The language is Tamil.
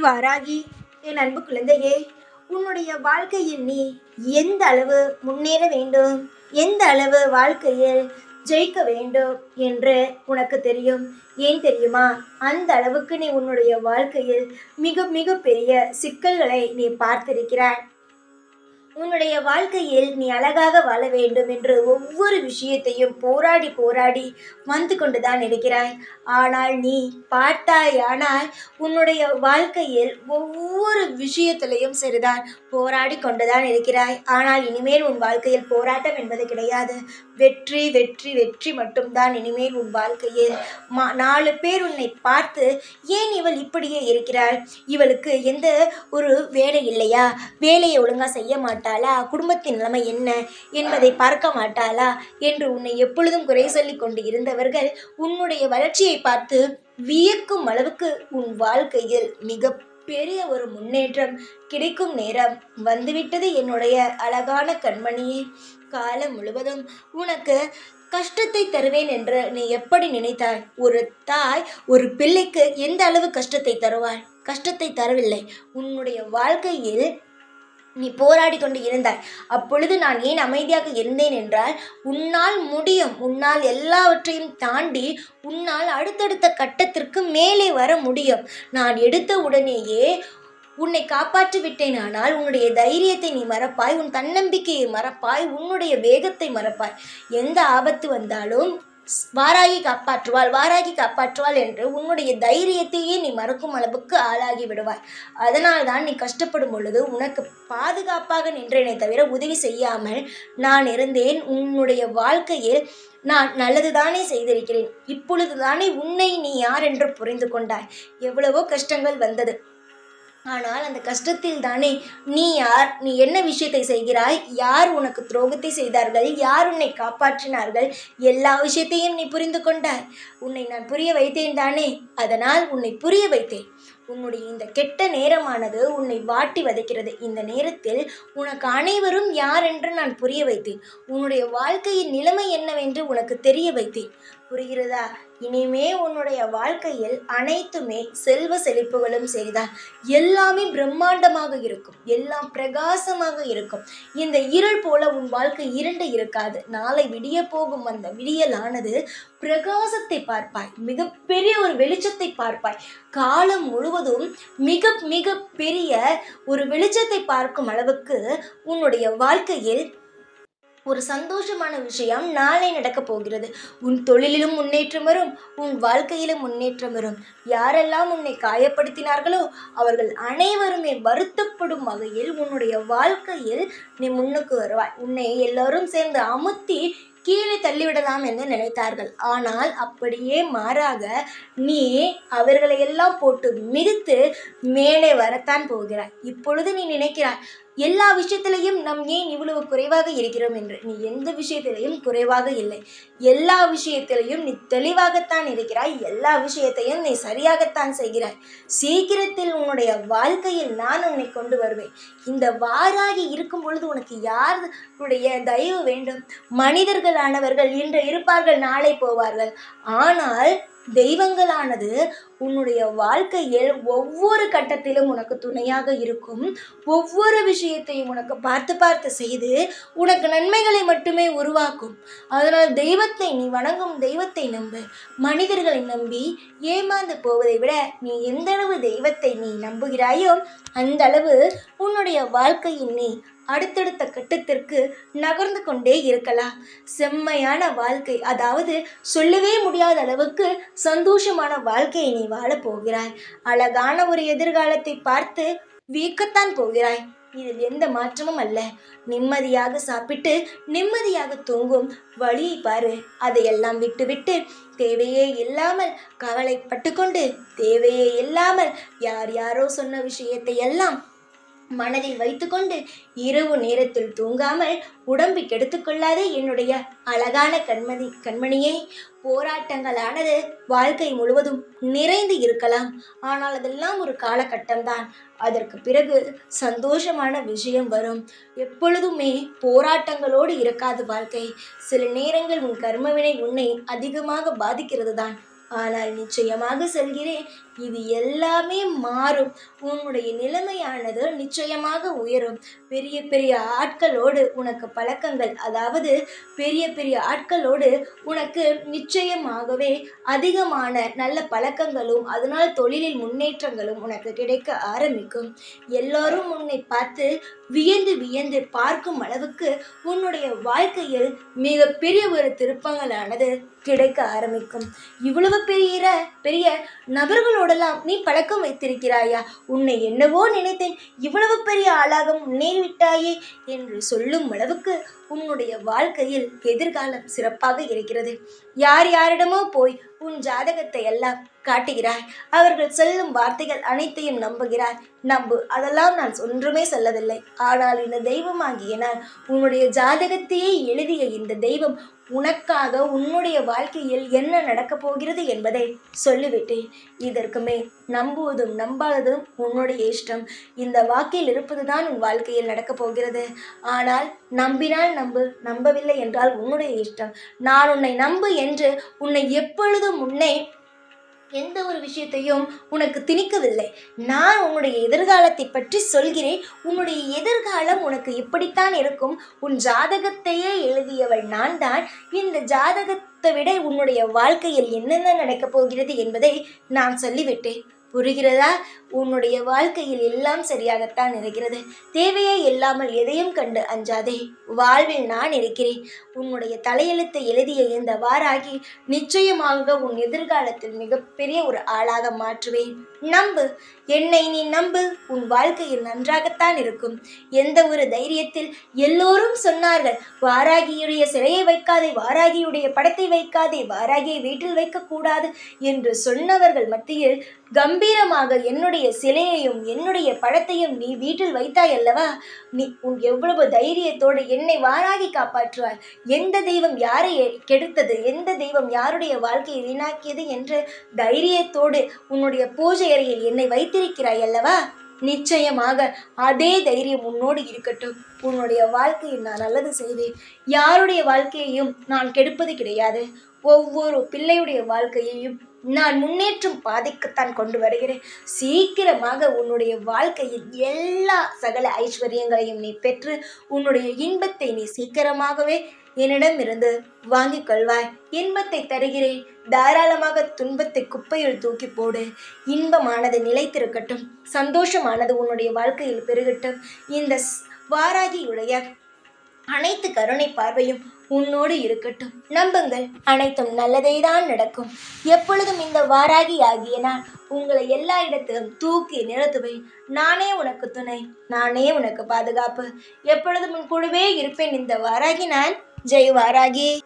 வாராகி என் அன்பு குழந்தையே உன்னுடைய வாழ்க்கையில் நீ எந்த அளவு முன்னேற வேண்டும் எந்த அளவு வாழ்க்கையில் ஜெயிக்க வேண்டும் என்று உனக்கு தெரியும். ஏன் தெரியுமா? அந்த அளவுக்கு நீ உன்னுடைய வாழ்க்கையில் மிக மிக பெரிய சிக்கல்களை நீ பார்த்திருக்கிறாய். உன்னுடைய வாழ்க்கையில் நீ அழகாக வாழ வேண்டும் என்று ஒவ்வொரு விஷயத்தையும் போராடி போராடி வந்து கொண்டுதான் இருக்கிறாய். ஆனால் நீ பார்த்தாய் ஆனால் உன்னுடைய வாழ்க்கையில் ஒவ்வொரு விஷயத்திலையும் சரிதான் போராடி கொண்டுதான் இருக்கிறாய். ஆனால் இனிமேல் உன் வாழ்க்கையில் போராட்டம் என்பது கிடையாது. வெற்றி வெற்றி வெற்றி மட்டும்தான் இனிமேல் உன் வாழ்க்கையில். மா நாலு பேர் உன்னை பார்த்து ஏன் இவள் இப்படியே இருக்கிறாள்? இவளுக்கு எந்த ஒரு வேலை இல்லையா? வேலையை ஒழுங்காக செய்ய மாட்டேன் மாட்டாளா? குடும்பத்தின் நிலைமை என்ன? என்பதை பார்க்க மாட்டாளா? என்று உன்னை எப்பொழுதும் குறை சொல்லி கொண்டு இருந்தவர்கள் உன்னுடைய வளர்ச்சியை பார்த்து வியக்கும் அளவுக்கு உன் வாழ்க்கையில் மிக பெரிய ஒரு முன்னேற்றம் கிடைக்கும் நேரம் வந்துவிட்டது என்னுடைய அழகான கண்மணியே. காலம் முழுவதும் உனக்கு கஷ்டத்தை தருவேன் என்று நீ எப்படி நினைத்தாய்? ஒரு தாய் ஒரு பிள்ளைக்கு எந்த அளவு கஷ்டத்தை தருவாள்? கஷ்டத்தை தரவில்லை. உன்னுடைய வாழ்க்கையில் நீ போராடி கொண்டு இருந்தாய். அப்பொழுது நான் ஏன் அமைதியாக இருந்தேன் என்றால் உன்னால் முடியும். உன்னால் எல்லாவற்றையும் தாண்டி உன்னால் அடுத்தடுத்த கட்டத்திற்கு மேலே வர முடியும். நான் எடுத்த உடனேயே உன்னை காப்பாற்றி விட்டேன். ஆனால் உன்னுடைய தைரியத்தை நீ மறப்பாய். உன் தன்னம்பிக்கையை மறப்பாய். உன்னுடைய வேகத்தை மறப்பாய். எந்த ஆபத்து வந்தாலும் வாராகி காப்பாற்றுவாள் வாராகி காப்பாற்றுவாள் என்று உன்னுடைய தைரியத்தையே நீ மறக்கும் அளவுக்கு ஆளாகி விடுவாய். அதனால் தான் நீ கஷ்டப்படும் பொழுது உனக்கு பாதுகாப்பாக நின்றேனே தவிர உதவி செய்யாமல் நான் இருந்தேன். உன்னுடைய வாழ்க்கையில் நான் நல்லது தானே செய்திருக்கிறேன். இப்பொழுது தானே உன்னை நீ யார் என்று புரிந்து கொண்டாய். எவ்வளவோ கஷ்டங்கள் வந்தது. ஆனால் அந்த கஷ்டத்தில் தானே நீ யார்? நீ என்ன விஷயத்தை செய்கிறாய்? யார் உனக்கு துரோகத்தை செய்தார்கள்? யார் உன்னை காப்பாற்றினார்கள்? எல்லா விஷயத்தையும் நீ புரிந்து கொண்டாய். உன்னை நான் புரிய வைத்தேன் தானே? அதனால் உன்னை புரிய வைத்தேன். உன்னுடைய இந்த கெட்ட நேரமானது உன்னை வாட்டி வதைக்கிறது. இந்த நேரத்தில் உனக்கு அனைவரும் யார் என்று நான் புரிய வைத்தேன். உன்னுடைய வாழ்க்கையின் நிலைமை என்னவென்று உனக்கு தெரிய வைத்தேன். புரிகிறதா? இனிமே உன்னுடைய வாழ்க்கையில் அனைத்துமே செல்வ செழிப்புகளும் சரிதான் எல்லாமே பிரம்மாண்டமாக இருக்கும் எல்லாம் பிரகாசமாக இருக்கும். இந்த இருள் போல உன் வாழ்க்கை இருண்டு இருக்காது. நாளை விடிய போகும் அந்த விடியலானது பிரகாசத்தை பார்ப்பாய் மிகப்பெரிய ஒரு வெளிச்சத்தை பார்ப்பாய். காலம் முழுவதும் மிக மிக பெரிய ஒரு வெளிச்சத்தை பார்க்கும் அளவுக்கு உன்னுடைய வாழ்க்கையில் ஒரு சந்தோஷமான விஷயம் நாளை நடக்கப் போகிறது. உன் தொழிலிலும் முன்னேற்றம் வரும் உன் வாழ்க்கையிலும் முன்னேற்றம் வரும். யாரெல்லாம் உன்னை காயப்படுத்தினார்களோ அவர்கள் அனைவருமே வருத்தப்படும் வகையில் உன்னுடைய வாழ்க்கையில் நீ முன்னுக்கு வருவாய். உன்னை எல்லோரும் சேர்ந்து அமுத்தி கீழே தள்ளிவிடலாம் என்று நினைத்தார்கள். ஆனால் அப்படியே மாறாக நீ அவர்களை எல்லாம் போட்டு மிதித்து மேலே வரத்தான் போகிறாய். இப்பொழுது நீ நினைக்கிறாய் எல்லா விஷயத்திலையும் நம் ஏன் இவ்வளவு குறைவாக இருக்கிறோம் என்று? நீ எந்த விஷயத்திலையும் குறைவாக இல்லை. எல்லா விஷயத்திலையும் நீ தெளிவாகத்தான் இருக்கிறாய். எல்லா விஷயத்தையும் நீ சரியாகத்தான் செய்கிறாய். சீக்கிரத்தில் உன்னுடைய வாழ்க்கையில் நான் உன்னை கொண்டு வருவேன். இந்த வாராகி இருக்கும் பொழுது உனக்கு யாருடைய தயவு வேண்டும்? மனிதர்களானவர்கள் இன்று இருப்பார்கள் நாளை போவார்கள். ஆனால் தெய்வங்களானது உன்னுடைய வாழ்க்கையில் ஒவ்வொரு கட்டத்திலும் உனக்கு துணையாக இருக்கும். ஒவ்வொரு விஷயத்தையும் உனக்கு பார்த்து பார்த்து செய்து உனக்கு நன்மைகளை மட்டுமே உருவாக்கும். அதனால் தெய்வத்தை நீ வணங்கும் தெய்வத்தை நம்பு. மனிதர்களை நம்பி ஏமாந்து போவதை விட நீ எந்த அளவு தெய்வத்தை நீ நம்புகிறாயோ அந்த அளவு உன்னுடைய வாழ்க்கையின் நீ அடுத்தடுத்த கட்டத்திற்கு நகர்ந்து கொண்டே இருக்கலாம். செம்மையான வாழ்க்கை அதாவது சொல்லவே முடியாத அளவுக்கு சந்தோஷமான வாழ்க்கையை நீ வாழப் போகிறாய். அழகான ஒரு எதிர்காலத்தை பார்த்து வியக்கத்தான் போகிறாய். இதில் எந்த மாற்றமும் அல்ல. நிம்மதியாக சாப்பிட்டு நிம்மதியாக தூங்கும் வழியை பாரு. அதையெல்லாம் விட்டுவிட்டு தேவையே இல்லாமல் கவலைப்பட்டு கொண்டு தேவையே இல்லாமல் யார் யாரோ சொன்ன விஷயத்தை எல்லாம் மனதில் வைத்துக்கொண்டு இரவு நேரத்தில் தூங்காமல் உடம்பு கெடுத்துக்கொள்ளாதே என்னுடைய அழகான கண்மணி கண்மணியை. போராட்டங்களானது வாழ்க்கை முழுவதும் நிறைந்து இருக்கலாம். ஆனால் அதெல்லாம் ஒரு காலகட்டம்தான். அதற்கு பிறகு சந்தோஷமான விஷயம் வரும். எப்பொழுதுமே போராட்டங்களோடு இருக்காது வாழ்க்கை. சில நேரங்கள் உன் கர்மவினை உன்னை அதிகமாக பாதிக்கிறது தான் ஆனால் நிச்சயமாக சொல்கிறேன் இது எல்லாமே மாறும். உன்னுடைய நிலைமையானது நிச்சயமாக உயரும். பெரிய பெரிய ஆட்களோடு உனக்கு பழக்கங்கள் அதாவது பெரிய பெரிய ஆட்களோடு உனக்கு நிச்சயமாகவே அதிகமான நல்ல பழக்கங்களும் அதனால் தொழிலில் முன்னேற்றங்களும் உனக்கு கிடைக்க ஆரம்பிக்கும். எல்லோரும் உன்னை பார்த்து வியந்து வியந்து பார்க்கும் அளவுக்கு உன்னுடைய வாழ்க்கையில் மிக பெரிய ஒரு திருப்பங்களானது கிடைக்க ஆரம்பிக்கும். இவ்வளவு பெரிய பெரிய நபர்களோட உடலாம் நீ பழக்கம் வைத்திருக்கிறாயா? உன்னை என்னவோ நினைத்தேன். இவ்வளவு பெரிய ஆளாக முன்னேறிவிட்டாயே என்று சொல்லும் அளவுக்கு உன்னுடைய வாழ்க்கையில் எதிர்காலம் சிறப்பாக இருக்கிறது. யார் யாரிடமோ போய் உன் ஜாதகத்தை எல்லாம் காட்டுகிறாய். அவர்கள் சொல்லும் வார்த்தைகள் அனைத்தையும் நம்புகிறாய். நம்பு அதெல்லாம் நான் ஒன்றுமே சொல்லவில்லை. ஆனால் இந்த தெய்வமாகிய நான் உன்னுடைய ஜாதகத்தையே எழுதிய இந்த தெய்வம் உனக்காக உன்னுடைய வாழ்க்கையில் என்ன நடக்கப் போகிறது என்பதை சொல்லிவிட்டேன். இதற்கு மேல் நம்புவதும் நம்பாததும் உன்னுடைய இஷ்டம். இந்த வாக்கில் இருப்பதுதான் உன் வாழ்க்கையில் நடக்கப் போகிறது. ஆனால் நம்பினால் நம்பு நம்பவில்லை என்றால் உன்னுடைய இஷ்டம். நான் உன்னை நம்பு என்று உன்னை எப்பொழுதும் முன்னே எந்த ஒரு விஷயத்தையும் உனக்கு திணிக்கவில்லை. நான் உன்னுடைய எதிர்காலத்தை பற்றி சொல்கிறேன். உன்னுடைய எதிர்காலம் உனக்கு இப்படித்தான் இருக்கும். உன் ஜாதகத்தையே எழுதியவள் நான் தான் இந்த ஜாதகத்தை விட உன்னுடைய வாழ்க்கையில் என்னென்ன நடக்கப் போகிறது என்பதை நான் சொல்லிவிட்டேன். புரிகிறதா? உன்னுடைய வாழ்க்கையில் எல்லாம் சரியாகத்தான் இருக்கிறது. தேவையே இல்லாமல் எதையும் கண்டு அஞ்சாதே. வாழ்வில் நான் இருக்கிறேன். உன்னுடைய தலையெழுத்தை எழுதிய இந்த வாராகி நிச்சயமாக உன் எதிர்காலத்தில் மிகப்பெரிய ஒரு ஆளாக மாற்றுவேன். நம்பு. என்னை நீ நம்பு. உன் வாழ்க்கையில் நன்றாகத்தான் இருக்கும். எந்த ஒரு தைரியத்தில் எல்லோரும் சொன்னார்கள் வாராகியுடைய சிலையை வைக்காதே வாராகியுடைய படத்தை வைக்காதே வாராகியை வீட்டில் வைக்கக்கூடாது என்று சொன்னவர்கள் மத்தியில் கம்பீரமாக என்னுடைய சிலையையும் என்னுடைய பழத்தையும் நீ வீட்டில் வைத்தாய் அல்லவா? நீ உன் எவ்வளவு தைரியத்தோடு என்னை வாராகி காப்பாற்றுவாய். எந்த தெய்வம் யாரை கெடுத்தது? எந்த தெய்வம் யாருடைய வாழ்க்கையை வீணாக்கியது என்று தைரியத்தோடு உன்னுடைய பூஜை அறையில் என்னை வைத்திருக்கிறாய் அல்லவா? நிச்சயமாக அதே தைரியம் உன்னோடு இருக்கட்டும். உன்னுடைய வாழ்க்கையை நான் நல்லது செய்வேன். யாருடைய வாழ்க்கையையும் நான் கெடுப்பது கிடையாது. ஒவ்வொரு பிள்ளையுடைய வாழ்க்கையையும் நான் முன்னேற்றும் பாதைக்குத்தான் கொண்டு வருகிறேன். சீக்கிரமாக உன்னுடைய வாழ்க்கையில் எல்லா சகல ஐஸ்வர்யங்களையும் நீ பெற்று உன்னுடைய இன்பத்தை நீ சீக்கிரமாகவே என்னிடமிருந்து வாங்கிக் கொள்வாய். இன்பத்தை தருகிறேன். தாராளமாக துன்பத்தை குப்பையில் தூக்கி போடு. இன்பமானது நிலைத்திருக்கட்டும். சந்தோஷமானது உன்னுடைய வாழ்க்கையில் பெருகட்டும். இந்த ஸ்- வாராகியுடைய அனைத்து கருணை பார்வையும் உன்னோடு இருக்கட்டும். நம்புங்கள் அனைத்தும் நல்லதே தான் நடக்கும். எப்பொழுதும் இந்த வாராகி ஆகிய நான் உங்களை எல்லா இடத்திலும் தூக்கி நிறுத்துவேன். நானே உனக்கு துணை நானே உனக்கு பாதுகாப்பு. எப்பொழுதும் உன் கூடவே இருப்பேன் இந்த வாராகி நான். ஜெய் வாராகி.